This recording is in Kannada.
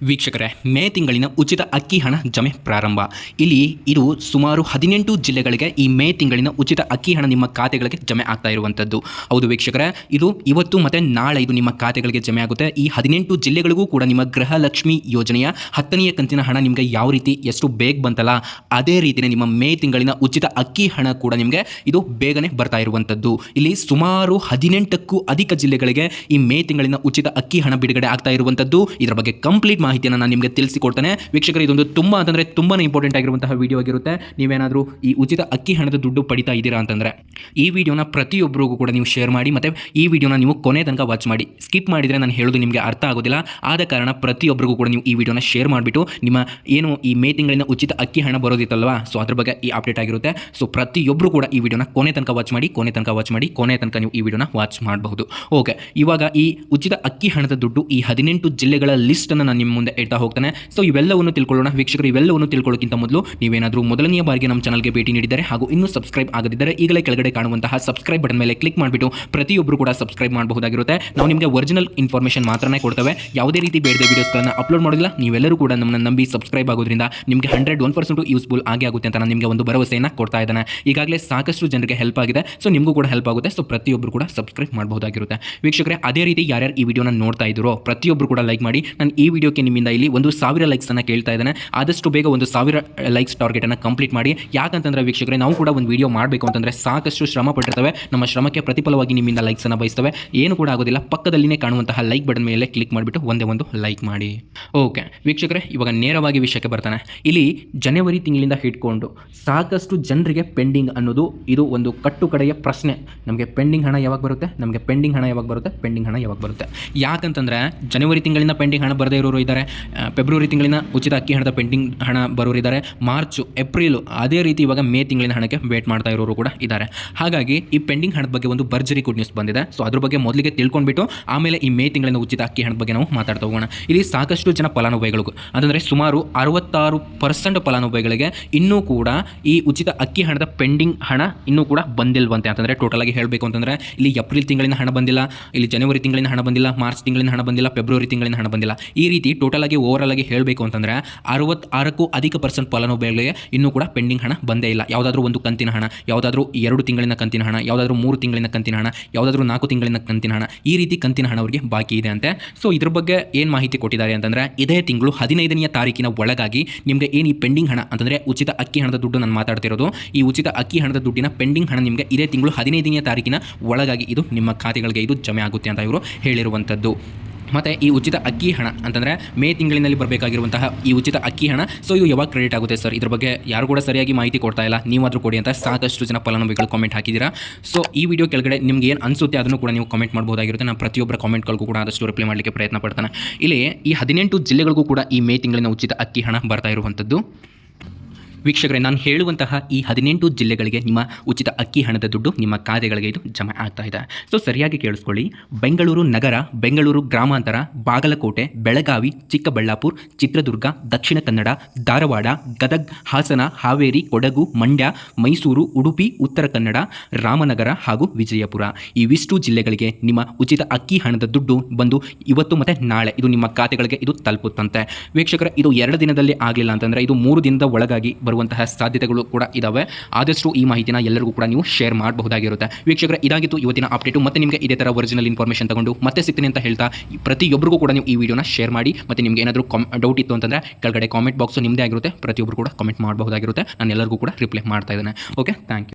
ವೀಕ್ಷಕರೇ, ಮೇ ತಿಂಗಳಿನ ಉಚಿತ ಅಕ್ಕಿ ಹಣ ಜಮೆ ಪ್ರಾರಂಭ. ಇಲ್ಲಿ ಇದು ಸುಮಾರು ಹದಿನೆಂಟು ಜಿಲ್ಲೆಗಳಿಗೆ ಈ ಮೇ ತಿಂಗಳಿನ ಉಚಿತ ಅಕ್ಕಿ ಹಣ ನಿಮ್ಮ ಖಾತೆಗಳಿಗೆ ಜಮೆ ಆಗ್ತಾ ಇರುವಂಥದ್ದು. ಹೌದು ವೀಕ್ಷಕರೇ, ಇದು ಇವತ್ತು ಮತ್ತು ನಾಳೆ ಇದು ನಿಮ್ಮ ಖಾತೆಗಳಿಗೆ ಜಮೆ ಆಗುತ್ತೆ. ಈ ಹದಿನೆಂಟು ಜಿಲ್ಲೆಗಳಿಗೂ ಕೂಡ ನಿಮ್ಮ ಗೃಹಲಕ್ಷ್ಮಿ ಯೋಜನೆಯ ಹತ್ತನೆಯ ಕಂತಿನ ಹಣ ನಿಮಗೆ ಯಾವ ರೀತಿ, ಎಷ್ಟು ಬೇಗ ಬಂತಲ್ಲ, ಅದೇ ರೀತಿಯೇ ನಿಮ್ಮ ಮೇ ತಿಂಗಳಿನ ಉಚಿತ ಅಕ್ಕಿ ಹಣ ಕೂಡ ನಿಮಗೆ ಇದು ಬೇಗನೆ ಬರ್ತಾ ಇರುವಂಥದ್ದು. ಇಲ್ಲಿ ಸುಮಾರು ಹದಿನೆಂಟಕ್ಕೂ ಅಧಿಕ ಜಿಲ್ಲೆಗಳಿಗೆ ಈ ಮೇ ತಿಂಗಳಿನ ಉಚಿತ ಅಕ್ಕಿ ಹಣ ಬಿಡುಗಡೆ ಆಗ್ತಾ ಇರುವಂಥದ್ದು. ಇದರ ಬಗ್ಗೆ ಕಂಪ್ಲೀಟ್ ಮಾಹಿತಿಯನ್ನು ನಾನು ನಿಮಗೆ ತಿಳಿಸಿಕೊಡ್ತೇನೆ. ವೀಕ್ಷಕರು, ಇದೊಂದು ತುಂಬ ಅಂತಂದರೆ ತುಂಬಾ ಇಂಪಾರ್ಟೆಂಟ್ ಆಗಿರುವಂತಹ ವಿಡಿಯೋ ಆಗಿರುತ್ತೆ. ನೀವೇನಾದರೂ ಈ ಉಚಿತ ಅಕ್ಕಿ ಹಣದ ದುಡ್ಡು ಪಡಿತಾ ಇದ್ದೀರಾ ಅಂತಂದರೆ, ಈ ವಿಡಿಯೋನ ಪ್ರತಿಯೊಬ್ಬರಿಗೂ ಕೂಡ ನೀವು ಶೇರ್ ಮಾಡಿ ಮತ್ತು ಈ ವಿಡಿಯೋನ ನೀವು ಕೊನೆ ತನಕ ವಾಚ್ ಮಾಡಿ. ಸ್ಕಿಪ್ ಮಾಡಿದರೆ ನಾನು ಹೇಳೋದು ನಿಮಗೆ ಅರ್ಥ ಆಗೋದಿಲ್ಲ. ಆದ ಕಾರಣ ಪ್ರತಿಯೊಬ್ಬರಿಗೂ ಕೂಡ ನೀವು ಈ ವಿಡಿಯೋನ ಶೇರ್ ಮಾಡಿಬಿಟ್ಟು ನಿಮ್ಮ ಏನು ಈ ಮೇ ತಿಂಗಳಿನ ಉಚಿತ ಅಕ್ಕಿ ಹಣ ಬರೋದಿತ್ತಲ್ವಾ? ಸೊ ಅದ್ರ ಬಗ್ಗೆ ಈ ಅಪ್ಡೇಟ್ ಆಗಿರುತ್ತೆ. ಸೊ ಪ್ರತಿಯೊಬ್ಬರು ಕೂಡ ಈ ವಿಡಿಯೋನ ಕೊನೆ ತನಕ ವಾಚ್ ಮಾಡಿ, ಕೊನೆ ತನಕ ವಾಚ್ ಮಾಡಿ, ಕೊನೆ ತನಕ ನೀವು ಈ ವಿಡಿಯೋನ ವಾಚ್ ಮಾಡಬಹುದು. ಓಕೆ ಇವಾಗ ಈ ಉಚಿತ ಅಕ್ಕಿ ಹಣದ ದುಡ್ಡು ಈ ಹದಿನೆಂಟು ಜಿಲ್ಲೆಗಳ ಲಿಸ್ಟನ್ನು ನಾನು ನಿಮ್ಮ ಮುಂದೆ ಇಡ್ತಾ ಹೋಗ್ತಾನೆ. ಸೊ ಇವೆಲ್ಲವನ್ನು ತಿಳ್ಕೊಳ್ಳೋಣ. ವೀಕ್ಷಕರು, ಇವೆಲ್ಲವನ್ನು ತಿಳ್ಕೊಳ್ಳೋಕ್ಕಿಂತ ಮೊದಲು ನೀವೇನಾದರೂ ಮೊದಲನೆಯ ಬಾರಿಗೆ ನಮ್ಮ ಚಾನಲ್ಗೆ ಭೇಟಿ ನೀಡಿದರೆ ಹಾಗೂ ಇನ್ನೂ ಸಬ್ಸ್ಕ್ರೈಬ್ ಆಗದಿದ್ದರೆ ಈಗಲೇ ಕೆಳಗಡೆ ಕಾಣುವಂತಹ ಸಬ್ಸ್ಕ್ರೈಬ್ ಬಟನ್ ಮೇಲೆ ಕ್ಲಿಕ್ ಮಾಡಿಬಿಟ್ಟು ಪ್ರತಿಯೊಬ್ಬರು ಕೂಡ ಸಬ್ಸ್ಕ್ರೈಬ್ ಮಾಡಬಹುದಾಗಿರುತ್ತೆ. ನಾವು ನಿಮಗೆ ಒರಿಜಿನಲ್ ಇನ್ಫಾರ್ಮೇಷನ್ ಮಾತ್ರನೇ ಕೊಡ್ತೇವೆ. ಯಾವುದೇ ರೀತಿ ಬೇಡದ ವೀಡಿಯೋಸ್ಗಳನ್ನು ಅಪ್ಲೋಡ್ ಮಾಡೋದಿಲ್ಲ. ನೀವೆಲ್ಲರೂ ಕೂಡ ನಮ್ಮನ್ನು ನಂಬಿ ಸಬ್ಸ್ಕ್ರೈಬ್ ಆಗೋದ್ರಿಂದ ನಿಮಗೆ ಹಂಡ್ರೆಡ್ ಒನ್ ಪರ್ಸೆಂಟ್ ಯೂಸ್ಫುಲ್ ಆಗಿ ಆಗುತ್ತೆ ಅಂತ ನಿಮಗೆ ಒಂದು ಭರವಸೆಯನ್ನು ಕೊಡ್ತಾ ಇದ್ದಾನೆ. ಈಗಾಗಲೇ ಸಾಕಷ್ಟು ಜನರಿಗೆ ಹೆಲ್ಪ್ ಆಗಿದೆ. ಸೊ, ನಿಮಗೂ ಕೂಡ ಹೆಲ್ಪ್ ಆಗುತ್ತೆ. ಸೊ ಪ್ರತಿಯೊಬ್ಬರು ಕೂಡ ಸಬ್ಸ್ಕ್ರೈಬ್ ಮಾಡಬಹುದಾಗಿರುತ್ತೆ. ವೀಕ್ಷಕರೇ, ಅದೇ ರೀತಿ ಯಾರ್ಯಾರು ಈ ವಿಡಿಯೋನ ನೋಡ್ತಾ ಇದ್ದೀರೋ ಪ್ರತಿಯೊಬ್ಬರು ಕೂಡ ಲೈಕ್ ಮಾಡಿ. ನಾನು ಈ ವಿಡಿಯೋಕ್ಕೆ ನಿಮ್ಮಿಂದ ಇಲ್ಲಿ ಒಂದು ಸಾವಿರ ಲೈಕ್ಸ್ ಅನ್ನ ಕೇಳ್ತಾ ಇದ್ದಾನೆ. ಆದಷ್ಟು ಬೇಗ ಒಂದು ಸಾವಿರ ಲೈಕ್ಸ್ ಟಾರ್ಗೆಟ್ ಅನ್ನು ಕಂಪ್ಲೀಟ್ ಮಾಡಿ. ಯಾಕಂತಂದ್ರೆ ವೀಕ್ಷಕರೇ, ನಾವು ಕೂಡ ಒಂದು ವಿಡಿಯೋ ಮಾಡಬೇಕು ಅಂತಂದ್ರೆ ಸಾಕಷ್ಟು ಶ್ರಮ ಪಟ್ಟಿರ್ತವೆ. ನಮ್ಮ ಶ್ರಮಕ್ಕೆ ಪ್ರತಿಫಲವಾಗಿ ನಿಮ್ಮಿಂದ ಲೈಕ್ಸ್ ಅನ್ನ ಬಯಸ್ತವೆ. ಏನು ಕೂಡ ಆಗೋದಿಲ್ಲ. ಪಕ್ಕದಲ್ಲಿನೇ ಕಾಣುವಂತಹ ಲೈಕ್ ಬಟನ್ ಮೇಲೆ ಕ್ಲಿಕ್ ಮಾಡಿಬಿಟ್ಟು ಒಂದೇ ಒಂದು ಲೈಕ್ ಮಾಡಿ. ಓಕೆ ವೀಕ್ಷಕರೇ, ಇವಾಗ ನೇರವಾಗಿ ವಿಷಯಕ್ಕೆ ಬರ್ತಾನೆ. ಇಲ್ಲಿ ಜನವರಿ ತಿಂಗಳಿಂದ ಹಿಡ್ಕೊಂಡು ಸಾಕಷ್ಟು ಜನರಿಗೆ ಪೆಂಡಿಂಗ್ ಅನ್ನೋದು ಇದು ಒಂದು ಕಟ್ಟುಕಡೆಯ ಪ್ರಶ್ನೆ. ನಮಗೆ ಪೆಂಡಿಂಗ್ ಹಣ ಯಾವಾಗ ಬರುತ್ತೆ? ನಮಗೆ ಪೆಂಡಿಂಗ್ ಹಣ ಯಾವಾಗ ಬರುತ್ತೆ? ಪೆಂಡಿಂಗ್ ಹಣ ಯಾವಾಗ ಬರುತ್ತೆ? ಯಾಕಂತಂದ್ರೆ ಜನವರಿ ತಿಂಗಳಿಂದ ಪೆಂಡಿಂಗ್ ಹಣ ಬರದೇ ಇರೋರು ಇದ್ದಾರೆ. ಆ, ಫೆಬ್ರವರಿ ತಿಂಗಳಿನ ಉಚಿತ ಅಕ್ಕಿ ಹಣದ ಪೆಂಡಿಂಗ್ ಹಣ ಬರೋರಿದ್ದಾರೆ. ಮಾರ್ಚು ಏಪ್ರಿಲು ಅದೇ ರೀತಿ ಇವಾಗ ಮೇ ತಿಂಗಳಿನ ಹಣಕ್ಕೆ ವೇಟ್ ಮಾಡ್ತಾ ಇರೋರು ಕೂಡ ಇದ್ದಾರೆ. ಹಾಗಾಗಿ ಈ ಪೆಂಡಿಂಗ್ ಹಣದ ಬಗ್ಗೆ ಒಂದು ಭರ್ಜರಿ ಗುಡ್ ನ್ಯೂಸ್ ಬಂದಿದೆ. ಸೊ ಅದ್ರ ಬಗ್ಗೆ ಮೊದಲಿಗೆ ತಿಳ್ಕೊಂಡ್ಬಿಟ್ಟು ಆಮೇಲೆ ಈ ಮೇ ತಿಂಗಳಿನ ಉಚಿತ ಅಕ್ಕಿ ಹಣದ ಬಗ್ಗೆ ನಾವು ಮಾತಾಡ್ತಾ ಹೋಗೋಣ. ಇಲ್ಲಿ ಸಾಕಷ್ಟು ಜನ ಫಲಾನುಭವಿಗಳು ಅಂದರೆ ಸುಮಾರು ಅರವತ್ತಾರು ಪರ್ಸೆಂಟ್ ಫಲಾನುಭವಿಗಳಿಗೆ ಇನ್ನೂ ಕೂಡ ಈ ಉಚಿತ ಅಕ್ಕಿ ಹಣದ ಪೆಂಡಿಂಗ್ ಹಣ ಇನ್ನೂ ಕೂಡ ಬಂದಿಲ್ವಂತೆ. ಅಂತಂದರೆ ಟೋಟಲ್ ಆಗಿ ಹೇಳಬೇಕು ಅಂತಂದರೆ ಇಲ್ಲಿ ಏಪ್ರಿಲ್ ತಿಂಗಳಿನ ಹಣ ಬಂದಿಲ್ಲ ಇಲ್ಲಿ ಜನವರಿ ತಿಂಗಳಿನ ಹಣ ಬಂದಿಲ್ಲ ಮಾರ್ಚ್ ತಿಂಗಳಿನ ಹಣ ಬಂದಿಲ್ಲ ಫೆಬ್ರವರಿ ತಿಂಗಳಿನ ಹಣ ಬಂದಿಲ್ಲ. ಈ ರೀತಿ ಟೋಟಲ್ ಆಗಿ ಓವರಾಲ್ ಆಗಿ ಹೇಳಬೇಕು ಅಂತಂದರೆ ಅರವತ್ತಾರಕ್ಕೂ ಅಧಿಕ ಪರ್ಸೆಂಟ್ ಫಲಾನುಭವಿಗಳಿಗೆ ಇನ್ನೂ ಕೂಡ ಪೆಂಡಿಂಗ್ ಹಣ ಬಂದೇ ಇಲ್ಲ. ಯಾವುದಾದ್ರೂ ಒಂದು ಕಂತಿನ ಹಣ, ಯಾವುದಾದ್ರೂ ಎರಡು ತಿಂಗಳಿನ ಕಂತಿನ ಹಣ, ಯಾವುದಾದ್ರೂ ಮೂರು ತಿಂಗಳಿನ ಕಂತಿನ ಹಣ, ಯಾವುದಾದ್ರೂ ನಾಲ್ಕು ತಿಂಗಳಿನ ಕಂತಿನ ಹಣ ಈ ರೀತಿ ಕಂತಿನ ಹಣ ಅವರಿಗೆ ಬಾಕಿ ಇದೆ ಅಂತೆ. ಸೊ ಇದ್ರ ಬಗ್ಗೆ ಏನು ಮಾಹಿತಿ ಕೊಟ್ಟಿದ್ದಾರೆ ಅಂತಂದರೆ ಇದೇ ತಿಂಗಳು ಹದಿನೈದನೆಯ ತಾರೀಕಿನ ಒಳಗಾಗಿ ನಿಮಗೆ ಏನು ಈ ಪೆಂಡಿಂಗ್ ಹಣ ಅಂತಂದರೆ ಉಚಿತ ಅಕ್ಕಿ ಹಣದ ದುಡ್ಡು ನಾನು ಮಾತಾಡ್ತಿರೋದು, ಈ ಉಚಿತ ಅಕ್ಕಿ ಹಣದ ದುಡ್ಡಿನ ಪೆಂಡಿಂಗ್ ಹಣ ನಿಮಗೆ ಇದೇ ತಿಂಗಳು ಹದಿನೈದನೆಯ ತಾರೀಕಿನ ಒಳಗಾಗಿ ಇದು ನಿಮ್ಮ ಖಾತೆಗಳಿಗೆ ಇದು ಜಮೆ ಆಗುತ್ತೆ ಅಂತ ಇವರು ಹೇಳಿರುವಂಥದ್ದು. ಮತ್ತು ಈ ಉಚಿತ ಅಕ್ಕಿ ಹಣ ಅಂತಂದರೆ ಮೇ ತಿಂಗಳಿನಲ್ಲಿ ಬರಬೇಕಾಗಿರುವಂತಹ ಈ ಉಚಿತ ಅಕ್ಕಿ ಹಣ. ಸೊ ಇದು ಯಾವಾಗ ಕ್ರೆಡಿಟ್ ಆಗುತ್ತೆ ಸರ್? ಇದ್ರ ಬಗ್ಗೆ ಯಾರು ಕೂಡ ಸರಿಯಾಗಿ ಮಾಹಿತಿ ಕೊಡ್ತಾ ಇಲ್ಲ. ನೀವಾದರೂ ಕೊಡಿ ಅಂತ ಸಾಕಷ್ಟು ಜನ ಫಲಾನುಭವಿಗಳು ಕಾಮೆಂಟ್ ಹಾಕಿದ್ದೀರಾ. ಸೊ ಈ ವಿಡಿಯೋ ಕೆಳಗಡೆ ನಿಮ್ಗೆ ಏನು ಅನಿಸುತ್ತೆ ಅದನ್ನು ಕೂಡ ನೀವು ಕಾಮೆಂಟ್ ಮಾಡ್ಬೋದಾಗಿರುತ್ತೆ. ನಾನು ಪ್ರತಿಯೊಬ್ಬರ ಕಾಮೆಂಟ್ಗಳಿಗೂ ಕೂಡ ಆದಷ್ಟು ರಿಪ್ಲೈ ಮಾಡಲಿಕ್ಕೆ ಪ್ರಯತ್ನ ಪಡ್ತಾನೆ. ಇಲ್ಲಿ ಈ ಹದಿನೆಂಟು ಜಿಲ್ಲೆಗಳಿಗೂ ಕೂಡ ಈ ಮೇ ತಿಂಗಳಿನ ಉಚಿತ ಅಕ್ಕಿ ಹಣ ಬರ್ತಾ ಇರುವಂಥದ್ದು. ವೀಕ್ಷಕರೇ, ನಾನು ಹೇಳುವಂತಹ ಈ ಹದಿನೆಂಟು ಜಿಲ್ಲೆಗಳಿಗೆ ನಿಮ್ಮ ಉಚಿತ ಅಕ್ಕಿ ಹಣದ ದುಡ್ಡು ನಿಮ್ಮ ಖಾತೆಗಳಿಗೆ ಇದು ಜಮೆ ಆಗ್ತಾ ಇದೆ. ಸೊ ಸರಿಯಾಗಿ ಕೇಳಿಸ್ಕೊಳ್ಳಿ. ಬೆಂಗಳೂರು ನಗರ, ಬೆಂಗಳೂರು ಗ್ರಾಮಾಂತರ, ಬಾಗಲಕೋಟೆ, ಬೆಳಗಾವಿ, ಚಿಕ್ಕಬಳ್ಳಾಪುರ, ಚಿತ್ರದುರ್ಗ, ದಕ್ಷಿಣ ಕನ್ನಡ, ಧಾರವಾಡ, ಗದಗ್, ಹಾಸನ, ಹಾವೇರಿ, ಕೊಡಗು, ಮಂಡ್ಯ, ಮೈಸೂರು, ಉಡುಪಿ, ಉತ್ತರ ಕನ್ನಡ, ರಾಮನಗರ ಹಾಗೂ ವಿಜಯಪುರ. ಇವಿಷ್ಟು ಜಿಲ್ಲೆಗಳಿಗೆ ನಿಮ್ಮ ಉಚಿತ ಅಕ್ಕಿ ಹಣದ ದುಡ್ಡು ಬಂದು ಇವತ್ತು ಮತ್ತು ನಾಳೆ ಇದು ನಿಮ್ಮ ಖಾತೆಗಳಿಗೆ ಇದು ತಲುಪುತ್ತಂತೆ. ವೀಕ್ಷಕರ, ಇದು ಎರಡು ದಿನದಲ್ಲಿ ಆಗಲಿಲ್ಲ ಅಂತಂದರೆ ಇದು ಮೂರು ದಿನದ ಒಳಗಾಗಿ ಬರುವಂತಹ ಸಾಧ್ಯತೆಗಳು ಕೂಡ ಇದಾವೆ. ಆದಷ್ಟು ಈ ಮಾಹಿತಿನ ಎಲ್ಲರಿಗೂ ಕೂಡ ನೀವು ಶೇರ್ ಮಾಡಬಹುದಾಗಿರುತ್ತೆ. ವೀಕ್ಷಕರ, ಇದಾಗಿತ್ತು ಇವತ್ತಿನ ಅಪ್ಡೇಟು ಮತ್ತೆ ನಿಮಗೆ ಇದೇ ಥರ ಒರಿಜಿನಲ್ ಇನ್ಫಾರ್ಮೇಷನ್ ತಗೊಂಡು ಮತ್ತೆ ಸಿಗ್ತೀನಿ ಅಂತ ಹೇಳ್ತಾ ಪ್ರತಿಯೊಬ್ಬರಿಗೂ ಕೂಡ ನೀವು ಈ ವಿಡಿಯೋನ ಶೇರ್ ಮಾಡಿ, ಮತ್ತು ನಿಮಗೆ ಏನಾದರೂ ಡೌಟ್ ಇತ್ತು ಅಂತಂದರೆ ಕೆಳಗಡೆ ಕಾಮೆಂಟ್ ಬಾಕ್ಸು ನಿಮ್ಮದೇ ಆಗಿರುತ್ತೆ. ಪ್ರತಿಯೊಬ್ಬರು ಕೂಡ ಕಾಮೆಂಟ್ ಮಾಡಬಹುದಾಗಿರುತ್ತೆ. ನಾನು ಎಲ್ಲರಿಗೂ ಕೂಡ ರಿಪ್ಲೈ ಮಾಡ್ತಾ ಇದ್ದೇನೆ. Okay thank you